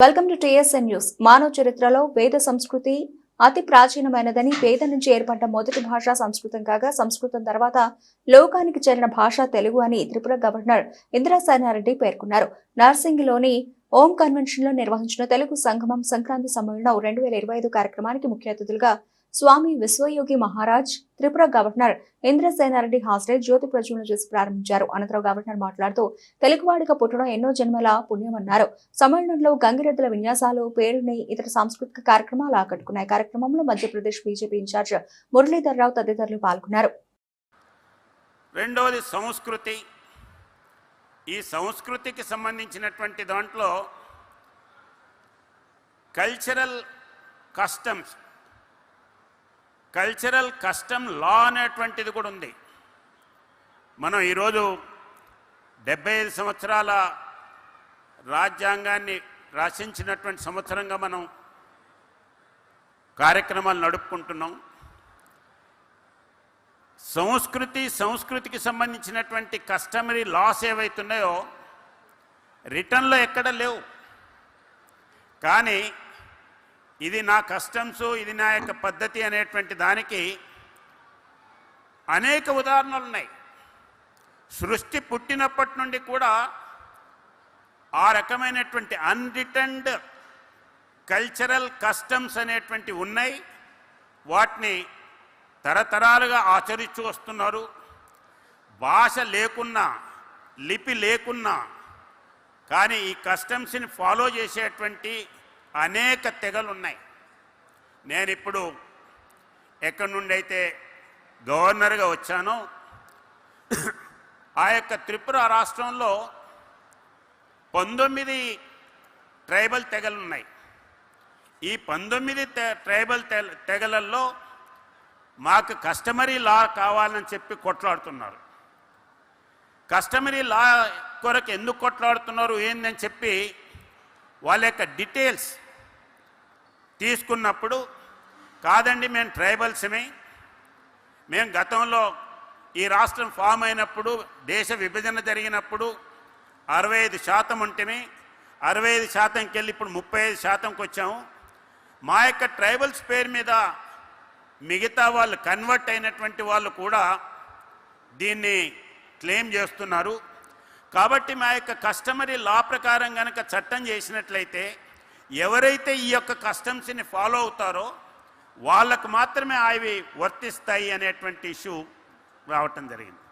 Welcome to TSN news మానవ చరిత్రలో వేద సంస్కృతి అతి ప్రాచీనమైనదని వేద నుంచి ఏర్పడ్డ మొదటి భాష సంస్కృతం కాగా సంస్కృతం తర్వాత లోకానికి చెందిన భాష తెలుగు అని త్రిపుర గవర్నర్ ఇందిరాసేనారెడ్డి పేర్కొన్నారు. నార్సింగిలోని ఓం కన్వెన్షన్లో నిర్వహించిన తెలుగు సంగమం సంక్రాంతి సమ్మేళనం రెండు వేల ఇరవై ఐదు కార్యక్రమానికి ముఖ్య అతిథులుగా స్వామి విశ్వయోగి మహారాజ్ త్రిపుర గవర్నర్ ఇంద్రసేనారెడ్డి హాజరై జ్యోతి ప్రజ్వలన చేసి ప్రారంభించారు. అనంతరం గవర్నర్ మాట్లాడుతూ తెలుగువాడిగా పుట్టడం ఎన్నో జన్మల పుణ్యమన్నారు. సమ్మేళనంలో గంగిరెద్దుల విన్యాసాలు పేరుని ఇతర సాంస్కృతిక కార్యక్రమాలు ఆకట్టుకున్నాయి. కార్యక్రమంలో మధ్యప్రదేశ్ బీజేపీ ఇన్ఛార్జ్ మురళీధర్ రావు తదితరులు పాల్గొన్నారు. రెండవది సంస్కృతి. ఈ సంస్కృతికి సంబంధించినటువంటి దాంట్లో కల్చరల్ కస్టమ్స్ కల్చరల్ కస్టమ్ లా అనేటువంటిది కూడా ఉంది. మనం ఈరోజు డెబ్బై ఐదు సంవత్సరాల రాజ్యాంగాన్ని రచించినటువంటి సంవత్సరంగా మనం కార్యక్రమాలు నడుపుకుంటున్నాం. సంస్కృతి సంస్కృతికి సంబంధించినటువంటి కస్టమరీ లాస్ ఏవైతున్నాయో రిటర్న్లో ఎక్కడ లేవు. కానీ ఇది నా కస్టమ్స్ ఇది నా యొక్క పద్ధతి అనేటువంటి దానికి అనేక ఉదాహరణలు ఉన్నాయి. సృష్టి పుట్టినప్పటి నుండి కూడా ఆ రకమైనటువంటి అన్రిటర్న్డ్ కల్చరల్ కస్టమ్స్ అనేటువంటి ఉన్నాయి. వాటిని తరతరాలుగా ఆచరిస్తూ వస్తున్నారు. భాష లేకున్నా లిపి లేకున్నా కానీ ఈ కస్టమ్స్ని ఫాలో చేసేటువంటి అనేక తెగలు ఉన్నాయి నేను ఇప్పుడు ఎక్కడి నుండి అయితే గవర్నర్గా వచ్చానో ఆ యొక్క త్రిపుర రాష్ట్రంలో పంతొమ్మిది ట్రైబల్ తెగలు ఉన్నాయి ఈ పంతొమ్మిది ట్రైబల్ తెగలల్లో మాకు కస్టమరీ లా కావాలని చెప్పి కొట్లాడుతున్నారు. కస్టమరీ లా కొరకు ఎందుకు కొట్లాడుతున్నారు ఏందని చెప్పి వాళ్ళ యొక్క డీటెయిల్స్ తీసుకున్నప్పుడు కాదండి మేము ట్రైబల్స్మే మేము గతంలో ఈ రాష్ట్రం ఫామ్ అయినప్పుడు దేశ విభజన జరిగినప్పుడు అరవై ఐదు శాతం ఉంటేనే అరవై ఐదు శాతంకి వెళ్ళి ఇప్పుడు ముప్పై ఐదు శాతంకి వచ్చాము. మా యొక్క ట్రైబల్స్ పేరు మీద మిగతా వాళ్ళు కన్వర్ట్ అయినటువంటి వాళ్ళు కూడా దీన్ని క్లెయిమ్ చేస్తున్నారు. కాబట్టి మా యొక్క కస్టమరీ లా ప్రకారం కనుక చట్టం చేసినట్లయితే ఎవరైతే ఈ యొక్క కస్టమ్స్ని ఫాలో అవుతారో వాళ్ళకు మాత్రమే అవి వర్తిస్తాయి అనేటువంటి ఇష్యూ రావటం జరిగింది.